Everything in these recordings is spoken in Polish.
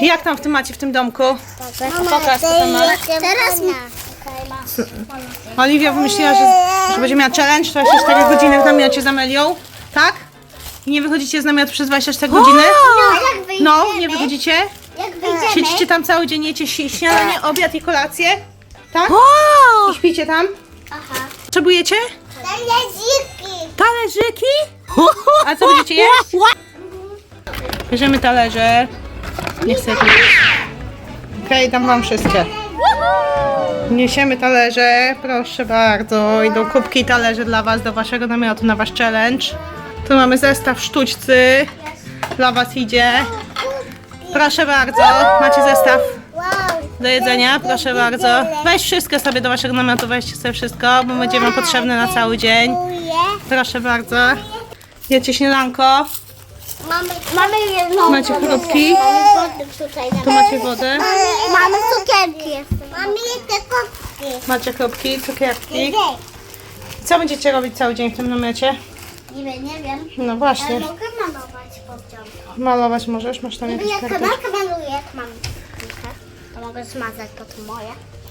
Jak tam w tym macie w tym domku? Mama, Pokaż, co tam masz. Teraz mi... Oliwia wymyśliła, że, że będzie miała challenge 24 godziny w namiocie z Amelią. Tak? I nie wychodzicie z namiotu przez 24 godziny? No, jak wyjdziemy, No, nie wychodzicie? jak wyjdziemy, Siedzicie tam cały dzień, jecie si- śniadanie, obiad i kolację? Tak? I śpicie tam? Aha. Potrzebujecie? Talerzyki. Talerzyki? A co będziecie jeść? Bierzemy talerze. Nie chcę. Okej, dam wam wszystkie. Niesiemy talerze, proszę bardzo. Idą kubki i talerze dla was do waszego namiotu na wasz challenge. Tu mamy zestaw sztućcy. Dla was idzie. Proszę bardzo, macie zestaw do jedzenia, proszę bardzo. Weź wszystko sobie do waszego namiotu, weźcie sobie wszystko, bo będzie wam potrzebne na cały dzień. Proszę bardzo. Jecie śniadanko. Mamy, mamy jedną Macie wodę. chrupki? Mamy wodę tutaj. Tu macie wodę. Mamy cukierki. Mamy jeszcze kopki. Macie chrupki, cukierki. Co będziecie robić cały dzień w tym namiocie? Nie wiem, nie wiem. No Ale właśnie. mogę malować podciągą. Malować możesz, masz tam Niby jakieś jak kamerkę maluję, jak mam kilka, to mogę zmazać to tu moje.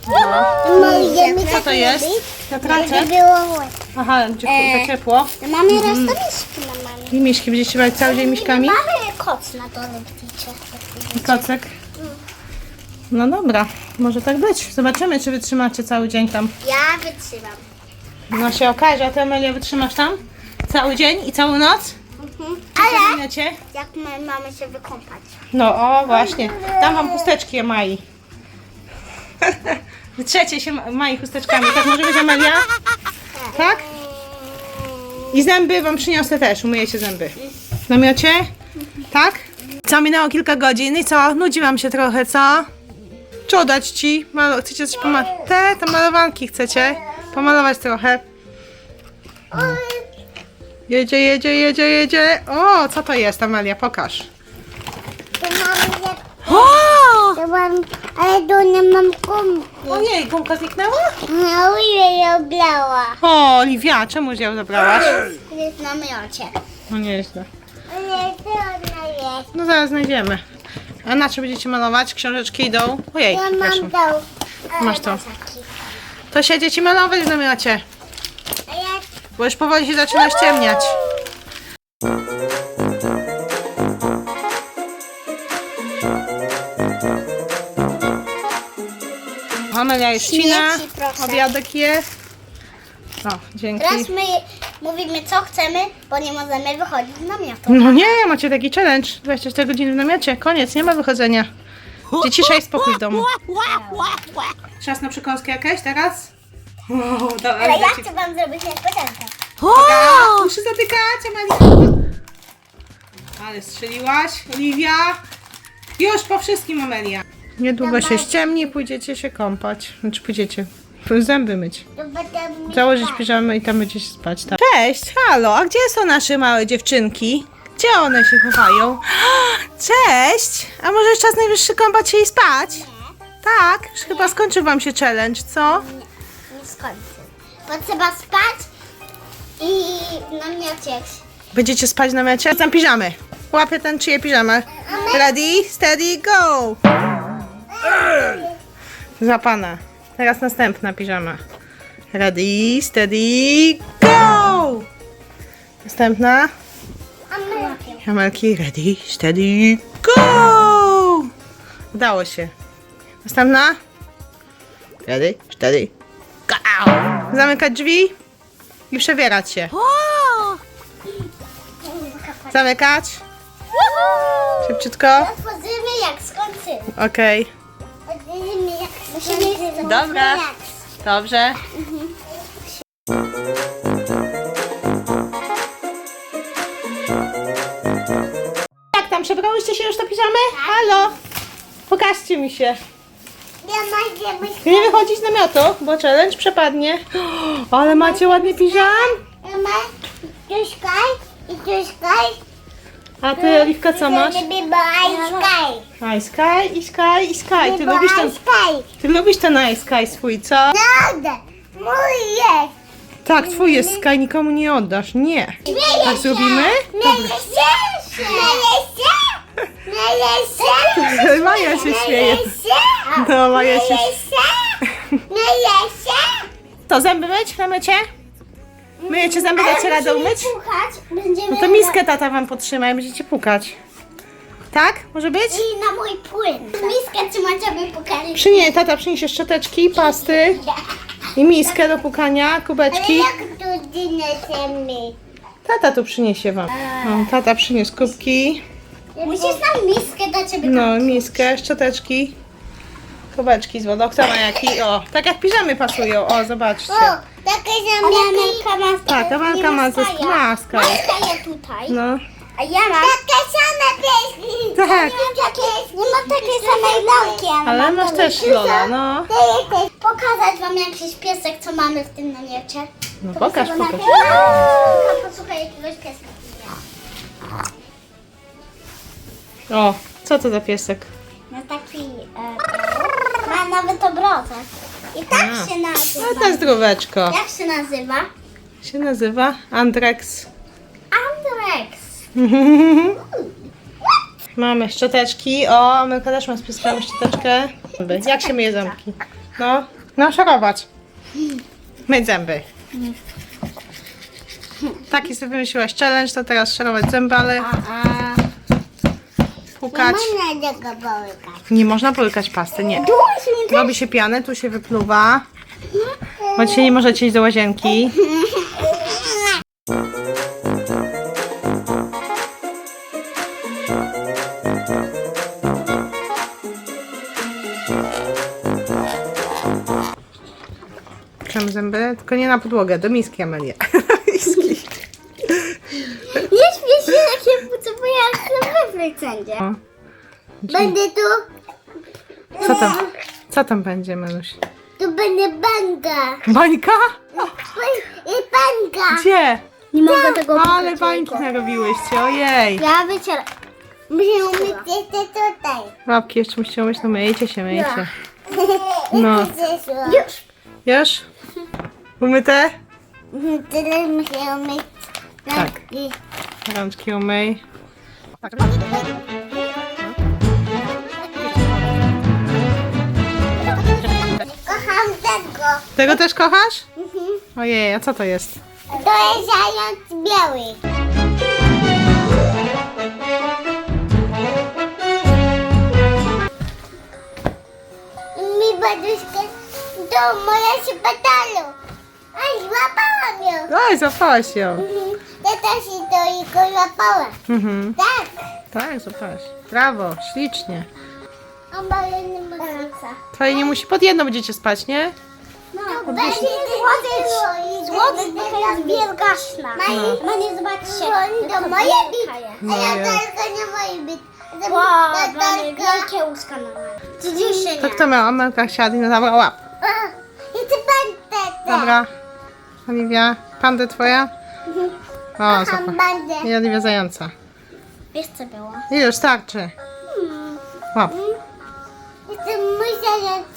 No. Malujemy Co to jest? Wiatraczek? było ładnie. Aha, e... ciepło. Mamy raz to miśki na mamy. I miśki, będziecie brać cały dzień miśkami? Mamy koc na dole, widzicie. I kocek. No dobra, może tak być. Zobaczymy, czy wytrzymacie cały dzień tam. Ja wytrzymam. No się okaże, a ty Amelia wytrzymasz tam? Cały dzień i całą noc? Mhm. Ale jak my mamy się wykąpać? No o, właśnie. Dam wam chusteczki Mai. Wytrzecie się Mai chusteczkami. Tak może być Amelia? Tak? I zęby wam przyniosę też. Umyjecie zęby. W namiocie? Tak? Co, minęło kilka godzin i co? Nudzi wam się trochę, co? Czy dać ci? Malo- chcecie coś pomalować? Te, te malowanki chcecie? Pomalować trochę. Jedzie, jedzie, jedzie, jedzie. O, co to jest, Amelia? Pokaż. Tu mamy jak... O! Tu mam... Ale tu nie mam gumki. Ojej, gumka zniknęła? No ile ją oblała. O, Oliwia, czemu ją zabrałaś? Jest w namiocie. No nieźle. Ale to ona jest. No zaraz znajdziemy. A na czym będziecie malować? Książeczki idą. Ojej, Ja przepraszam. mam tą. e, Masz to. taki. To się dzieci malować w namiocie, A ja bo już powoli się zaczyna ściemniać. Amelia jest ścina, Śmieci, proszę. obiadek je. O, dzięki. Teraz my mówimy co chcemy, bo nie możemy wychodzić z namiotu. No nie, macie taki challenge. 24 godziny w namiocie. Koniec, nie ma wychodzenia. Dzieci i spokój w domu. Czas na przekąskę jakieś teraz? O, dobra, Ale ja dzieci. chcę wam zrobić niespodziankę. Uwaga, Muszę zatykać, Amelia. Ale strzeliłaś, Oliwia. Już po wszystkim, Amelia. Niedługo się ściemni, pójdziecie się kąpać. Znaczy pójdziecie zęby myć. Założyć piżamę i tam będziecie spać. Tak. Cześć, halo, a gdzie są nasze małe dziewczynki? Gdzie one się chowają? Cześć! A może już czas najwyższy kąpać się i spać? Tak, już chyba skończył wam się challenge, co? Nie skończy. Bo trzeba spać i jak się- Będziecie spać na mecie? Tam piżamy. Łapię ten czyje piżamę. Ready, steady, go! Złapana. Teraz następna piżama. Ready, steady, go! Następna. A my Jamelki, ready, steady, go! Udało się. Następna. Ready, steady, go! Zamykać drzwi i przebierać się. Zamykać. Szybciutko. Otworzymy jak skończymy. Okej. Otworzymy jak Musimy Dobra. Dobrze. Jak tam, przebrałyście się już do piżamy? Halo? Pokażcie mi się. Ja Nie wychodzić z namiotu, bo challenge przepadnie. Ale macie ładny piżam. Tuszkaj i tuszkaj. A ty, Oliwka, co masz? Skaj. Ice Sky, i Sky, i Sky. Ty lubisz ten, Skaj. ty lubisz ten Ice Sky swój, co? Prawda. Mój jest. Tak, twój jest Sky, nikomu nie oddasz. Nie. Tak zrobimy? Najlepsze. Najlepsze. Najlepsze. Maja się śmieje. się. No, Maja się... się. Myję się. To zęby myć na mycie? Myjecie zęby, dacie radę umyć? Pukać. Będziemy No to miskę tata wam podtrzyma i będziecie pukać. Tak? Może być? I na mój płyn. Miskę trzymacie, aby pukali. Przynie, tata przyniesie szczoteczki, pasty i miskę do pukania, Ale kubeczki. jak tu dinesiemy? Tata tu przyniesie wam. No, tata przyniósł kubki, Musisz nam miskę dać, aby no miskę, szczoteczki, kubeczki z wodą. Kto ma jaki? O, tak jak piżamy pasują. O, zobaczcie. O, takie zamianka ma Tak, Amelka ma ze maska. Maska ja tutaj. No, A ja mam... Takie same pieski. Tak. Nie mam, takie, nie mam samej lalki. ale masz też Lola, no. Pokazać wam jakiś piesek, co mamy w tym namiocie. No pokaż, sobie pokaż. najpierw- Posłuchaj jakiegoś pieska. O, co to za piesek? No taki... E, ma nawet obrotek. I tak A. się nazywa. No to zdróweczko. Jak się nazywa? się nazywa Andrex. Andrex. Mamy szczoteczki. O, Amelka też ma z pieskami szczoteczkę. Zęby. Jak się myje ząbki? No, no szorować. Myć zęby. Taki sobie wymyśliłaś challenge, to teraz szorować zęby, ale A, pukać. nie można tego połykać. Nie można polykać pasty, nie. Robi się pianę, tu się wypluwa. Bo dzisiaj nie możecie iść do łazienki. Piszemy zęby, tylko nie na podłogę, do miski Amelia. Wszędzie. O, Będę tu, Co tam? Co tam będzie, Meluś? tu będzie banga. Bańka? I banga. Gdzie? Nie mogę tego Ale bańki narobiłyście, ojej. Ja wycieram. Musimy umyć jeszcze tutaj. Łapki jeszcze musicie umyć, no myjcie się, myjcie. No. Już. Już? Umyte? Tyle musimy umyć. Tak. I Rączki umyj. Kocham tego. Tego też kochasz? Ojej, a co to jest? To jest zając biały. Mi baduszkę do moja się batalu. Aj, złapałam ją. Oj, zapałaś ją. Mhm. Też i to i go złapałam. Mhm. Tak. Tak, zapałaś. Brawo, ślicznie. A nie ma sensa. Twoje nie musi pod jedną będziecie spać, nie? No, będzie złodzieć. Złodzieć, bo to jest wielgaszna. Ma nie zobaczcie. To moje bit. A ja Moje. tylko nie moje bit. Wow, mamy wielkie łuska na Co dzisiaj To kto miał? Amelka chciała dinozaura łap. I ty będę. Dobra. Oliwia, pandę twoja? O, zobacz. I. Wiesz co było? I już starczy. Łap. Jestem mój zając.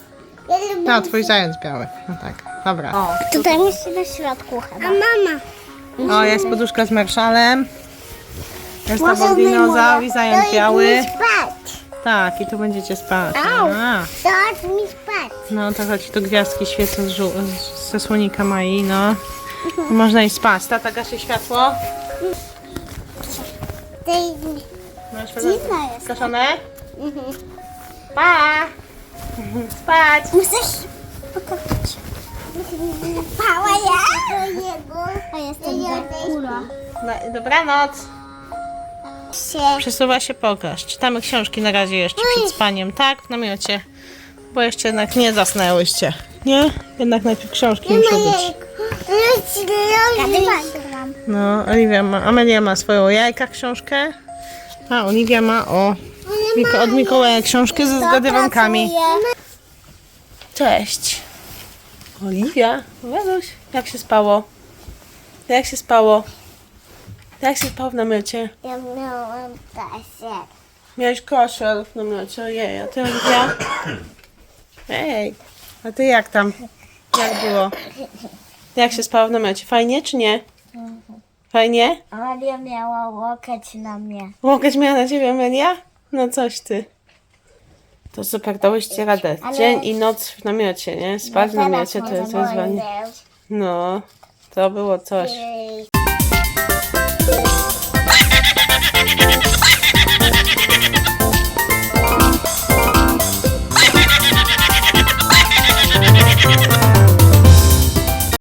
Ja lubię No, twój zając biały. No tak. Dobra. O, Tutaj musi na środku chyba. A mama. o jest poduszka z marszalem. Jest tam dinozaur i zając biały. spać. Tak, i tu będziecie spać. Au. A, mi spać. no to chodź, tu gwiazdki świecą z żół- z- ze słonika Mai, no. Można iść spać. Tata gasie światło. Masz Dziwna jest. Skaszone? Pa! Spać! Muszę pokazać. Pała ja? Do niego. A jestem. No, dobranoc. Się. Przesuwa się pokaż. Czytamy książki na razie jeszcze przed spaniem, tak? W namiocie. Bo jeszcze jednak nie zasnęłyście. Nie? Jednak najpierw książki muszą być. No, Oliwia ma, Amelia ma swoją o jajkach książkę, a Oliwia ma o Miko, od Mikołaja książkę ze zgadywankami. Cześć. Oliwia, Weluś, jak się spało? Jak się spało? Jak się spało w namiocie? Ja miałam pasek. Miałeś koszel w namiocie, ojej, a ty Oliwia? Ej, a ty jak tam? Jak było? Jak się spało w namiocie? Fajnie czy nie? Fajnie? Amelia miała łokieć na mnie. Łokieć miała na ciebie Amelia? No coś ty. To super, dałyście radę. Ale- Dzień i noc w namiocie, nie? Spać w namiocie to jest wyzwanie. No, to było coś. Ej.